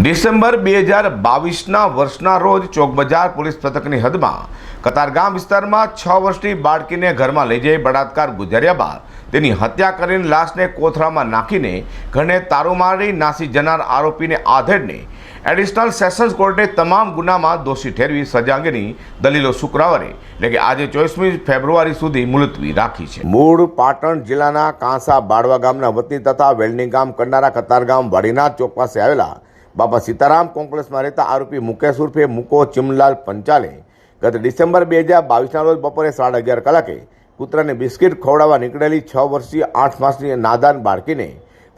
December બે હજાર બાવીસના વર્ષના રોજ ચોકબજાર પોલીસ પથકની હદમાં કતારગામ વિસ્તારમાં છ વર્ષની બાળકીને ઘરમાં લઈ જઈ બળાત્કાર ગુજાર્યા બાદ તેની હત્યા કરીને લાશને કોથળામાં નાખીને ઘરને તારું મારી નાસી જનાર આરોપીને આધેડને એડિશનલ સેશન્સ કોર્ટે તમામ ગુનામાં દોષી ઠેરવી સજા અંગેની દલીલો શુક્રવારે, એટલે કે આજે ચોવીસમી ફેબ્રુઆરી સુધી મુલતવી રાખી છે. મૂળ પાટણ જિલ્લાના કાંસા બાળવા ગામના વતની તથા વેલ્ડિંગ કામ કરનારા કતારગામ વાડીનાથ ચોક પાસે આવેલા બાબા સીતારામ કોંગ્રેસમાં રહેતા આરોપી મુકેશ ઉર્ફે મુકો ચિમલાલ પંચાલે ગત ડિસેમ્બર બે હજાર બાવીસના રોજ બપોરે સાડા અગિયાર કલાકે કૂતરાને બિસ્કિટ ખવડાવવા નીકળેલી છ વર્ષીય આઠ માસની નાદાન બાળકીને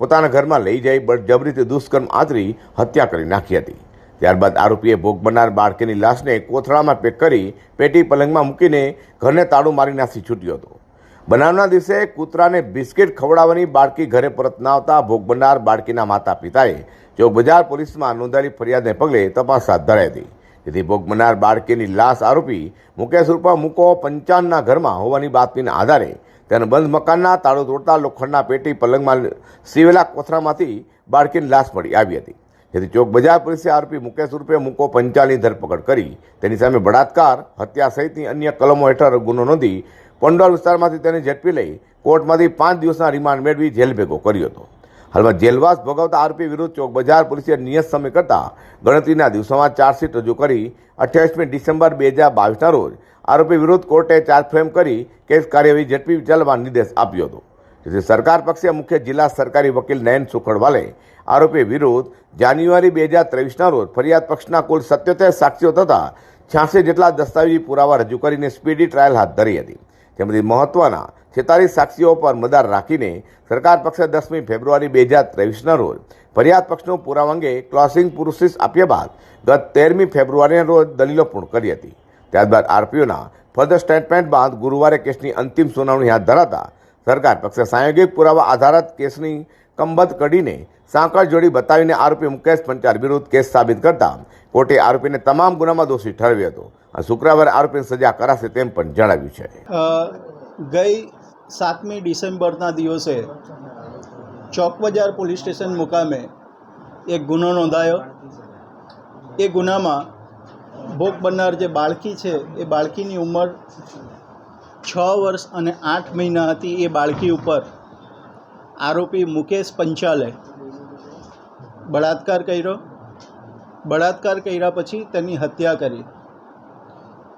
પોતાના ઘરમાં લઈ જઈ બળજબરીથી દુષ્કર્મ આચરી હત્યા કરી નાખી હતી. ત્યારબાદ આરોપીએ ભોગ બનનાર બાળકીની લાશને કોથળામાં પેક કરી પેટી પલંગમાં મૂકીને ઘરને તાળું મારી નાસી છૂટ્યો હતો. બનાવના દિવસે કૂતરાને બિસ્કિટ ખવડાવવાની બાળકી ઘરે પરત ના આવતા ભોગ બનનાર બાળકીના માતા પિતાએ ચોક બજાર પોલીસમાં નોંધાયેલી ફરિયાદને પગલે તપાસ હાથ ધરાઈ હતી. જેથી ભોગ બનનાર બાળકીની લાશ આરોપી મુકેશ રૂપા મુકો પંચાનના ઘરમાં હોવાની બાતમીના આધારે તેને બંધ મકાનના તાળું તોડતા લોખંડના પેટી પલંગમાં સીવેલા કોથરામાંથી બાળકીની લાશ મળી આવી હતી. જેથી ચોક બજાર પોલીસે આરોપી મુકેશ રૂપે મુકો પંચાલની ધરપકડ કરી તેની સામે બળાત્કાર, હત્યા સહિતની અન્ય કલમો હેઠળ ગુનો નોંધી પંડોળ વિસ્તારમાંથી તેને ઝડપી લઈ કોર્ટમાંથી પાંચ દિવસના રિમાન્ડ મેળવી જેલ ભેગો કર્યો હતો. હાલમાં જેલવાસ ભોગવતા આરોપી વિરુદ્ધ ચોક બજાર પોલીસે નિયત સમય કરતા ગણતરીના દિવસોમાં ચાર્જશીટ રજૂ કરી અઠ્યાવીસમી ડિસેમ્બર બે હજાર બાવીસના રોજ આરોપી વિરુદ્ધ કોર્ટે ચાર્જ ફ્રેમ કરી કેસ કાર્યવાહી ઝડપી ચાલવા નિર્દેશ આપ્યો હતો. જેથી સરકાર પક્ષે મુખ્ય જિલ્લા સરકારી વકીલ નયન સુખડવાલે આરોપી વિરુદ્ધ જાન્યુઆરી બે હજાર ત્રેવીસના રોજ ફરિયાદ પક્ષના કુલ સત્યોતેર સાક્ષીઓ તથા છ્યાસી જેટલા દસ્તાવેજી પુરાવા રજૂ કરીને સ્પીડી ટ્રાયલ હાથ ધરી હતી. જેમાંથી મહત્વના છેતાલીસ સાક્ષીઓ પર મદાર રાખીને સરકાર પક્ષે દસમી ફેબ્રુઆરી બે હજાર ત્રેવીસના રોજ ફરિયાદ પક્ષનો પુરાવા અંગે ક્લોસિંગ પ્રોસેસ આપ્યા બાદ ગત તેરમી ફેબ્રુઆરીના રોજ દલીલો પૂર્ણ કરી હતી. ત્યારબાદ આરપીઓના ફર્ધર સ્ટેટમેન્ટ બાદ ગુરુવારે કેસની અંતિમ સુનાવણી હાથ ધરાતા સરકાર પક્ષે સાયોગિક પુરાવા આધારિત કેસની કંબત કડીને સાંકળ જોડી બતાવીને આરોપી મુકેશ પંચાર વિરુદ્ધ કેસ સાબિત કરતા કોર્ટે આરોપીને તમામ ગુનામાં દોષી ઠરાવ્યો હતો. અને શુક્રવારે આરોપીને સજા કરાશે તેમ પણ જણાવ્યું છે. ગઈ સાતમી ડિસેમ્બરના દિવસે ચોક બજાર પોલીસ સ્ટેશન મુકામે એક ગુનો નોંધાયો. એ ગુનામાં ભોગ બનનાર જે બાળકી છે, એ બાળકીની ઉંમર છ વર્ષ અને આઠ મહિના હતી. એ બાળકી ઉપર આરોપી મુકેશ પંચાલે બળાત્કાર કર્યો. બળાત્કાર કર્યા પછી તેની હત્યા કરી.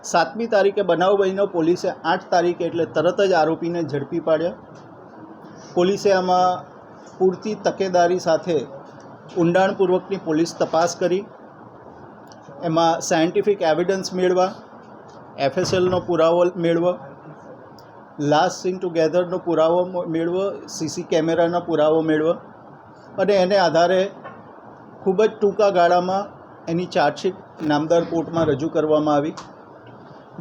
સાતમી તારીખે બનાવ બન્યો પોલીસે આઠ તારીખે એટલે તરત જ આરોપીને ઝડપી પાડ્યા. પોલીસે આમાં પૂરતી તકેદારી સાથે ઊંડાણપૂર્વકની પોલીસ તપાસ કરી. એમાં સાયન્ટિફિક એવિડન્સ મેળવા, એફએસએલનો પુરાવો મેળવો લાસ્ટ સીન ટુગેધરનો પુરાવો મેળવો, સીસી કેમેરાનો પુરાવો મેળવો અને એને આધારે ખૂબ જ ટૂંકા ગાળામાં એની ચાર્જશીટ નામદાર કોર્ટમાં રજૂ કરવામાં આવી.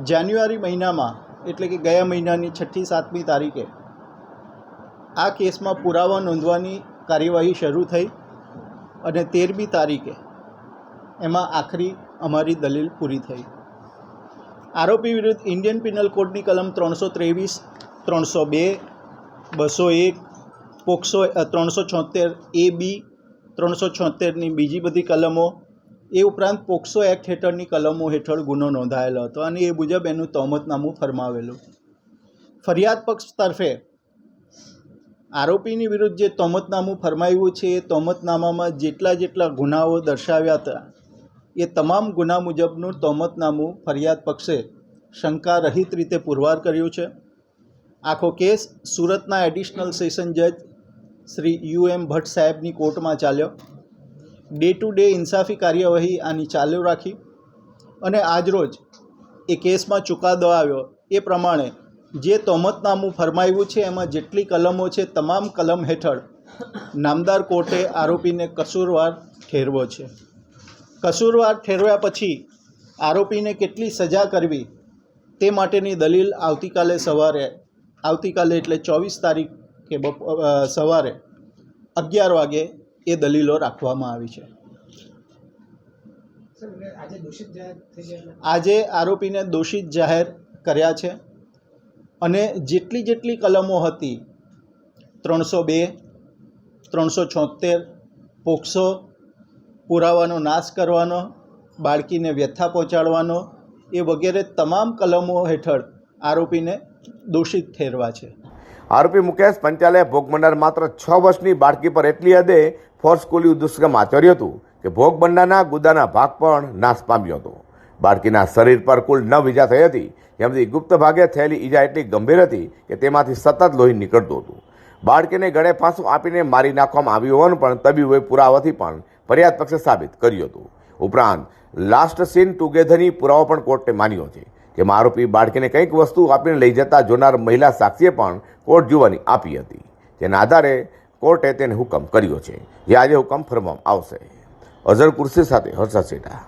જાન્યુઆરી મહિનામાં, એટલે કે ગયા મહિનાની છઠ્ઠી, સાતમી તારીખે, આ કેસમાં પુરાવા નોંધવાની કાર્યવાહી શરૂ થઈ અને તેરમી તારીખે એમાં આખરી અમારી દલીલ પૂરી થઈ. આરોપી વિરુદ્ધ ઇન્ડિયન પિનલ કોડની કલમ ત્રણસો ત્રેવીસ, ત્રણસો બે, બસો એક, પોક્સો ત્રણસો છોતેર એ બી ત્રણસો છોતેરની બીજી બધી કલમો, એ ઉપરાંત પોક્સો એક્ટ હેઠળની કલમો હેઠળ ગુનો નોંધાયેલો હતો અને એ મુજબ એનું તહોમતનામું ફરમાવેલું. ફરિયાદ પક્ષ તરફે આરોપીની વિરુદ્ધ જે તહોમતનામું ફરમાવ્યું છે, એ તહોમતનામામાં જેટલા જેટલા ગુનાઓ દર્શાવ્યા હતા, એ તમામ ગુના મુજબનું તહોમતનામું ફરિયાદ પક્ષે શંકા રહિત રીતે પુરવાર કર્યું છે. આખો કેસ સુરતના એડિશનલ સેશન જજ શ્રી યુ એમ ભટ્ટ સાહેબની કોર્ટમાં ચાલ્યો. ડે ટુ ડે ઇન્સાફી કાર્યવાહી આની ચાલુ રાખી અને આજરોજ એ કેસમાં ચુકાદો આવ્યો એ પ્રમાણે જે તોમતનામું ફરમાવ્યું છે એમાં જેટલી કલમો છે તમામ કલમ હેઠળ નામદાર કોર્ટે આરોપીને કસૂરવાર ઠેરવો છે. કસૂરવાર ઠેરવ્યા પછી આરોપીને કેટલી સજા કરવી તે માટેની દલીલ આવતીકાલે સવારે, આવતીકાલે એટલે ચોવીસ તારીખ કે બપ સવારે અગિયાર વાગે એ દલીલો રાખવામાં આવી છે. આજે આરોપીને દોષિત જાહેર કર્યા છે અને જેટલી જેટલી કલમો હતી ત્રણસો બે ત્રણસો છોતેર પોક્સો પુરાવાનો નાશ કરવાનો બાળકીને વ્યથા પહોંચાડવાનો એ વગેરે તમામ કલમો હેઠળ આરોપીને દોષિત ઠેરવા છે. આરોપી મુકેશ પંચાલે ભોગ બનનાર માત્ર છ વર્ષની બાળકી પર એટલી હદે ફોર્સકુલી દુષ્કર્મ આચર્યું હતું કે ભોગ બનનારના ગુદાના ભાગ પણ નાશ પામ્યો હતો. બાળકીના શરીર પર કુલ નવ ઇજા થઈ હતી. જેમાંથી ગુપ્ત ભાગે થયેલી ઈજા એટલી ગંભીર હતી કે તેમાંથી સતત લોહી નીકળતું હતું. બાળકીને ગળે ફાંસું આપીને મારી નાખવામાં આવ્યું હોવાનું પણ તબીબોએ પુરાવાથી પણ ફરિયાદ પક્ષે સાબિત કર્યું હતું. ઉપરાંત, લાસ્ટ સીન ટુગેધરની પુરાવો પણ કોર્ટે માન્યો છે. જેમાં આરોપી બાળકીને કંઈક વસ્તુ આપીને લઈ જતા જોનાર મહિલા સાક્ષીએ પણ કોર્ટ જોવાની આપી હતી. તેના આધારે કોર્ટે તેને હુકમ કર્યો છે. જે આજે હુકમ ફરવામાં આવશે. અઝર કુર્સી સાથે હર્ષદ સેઠા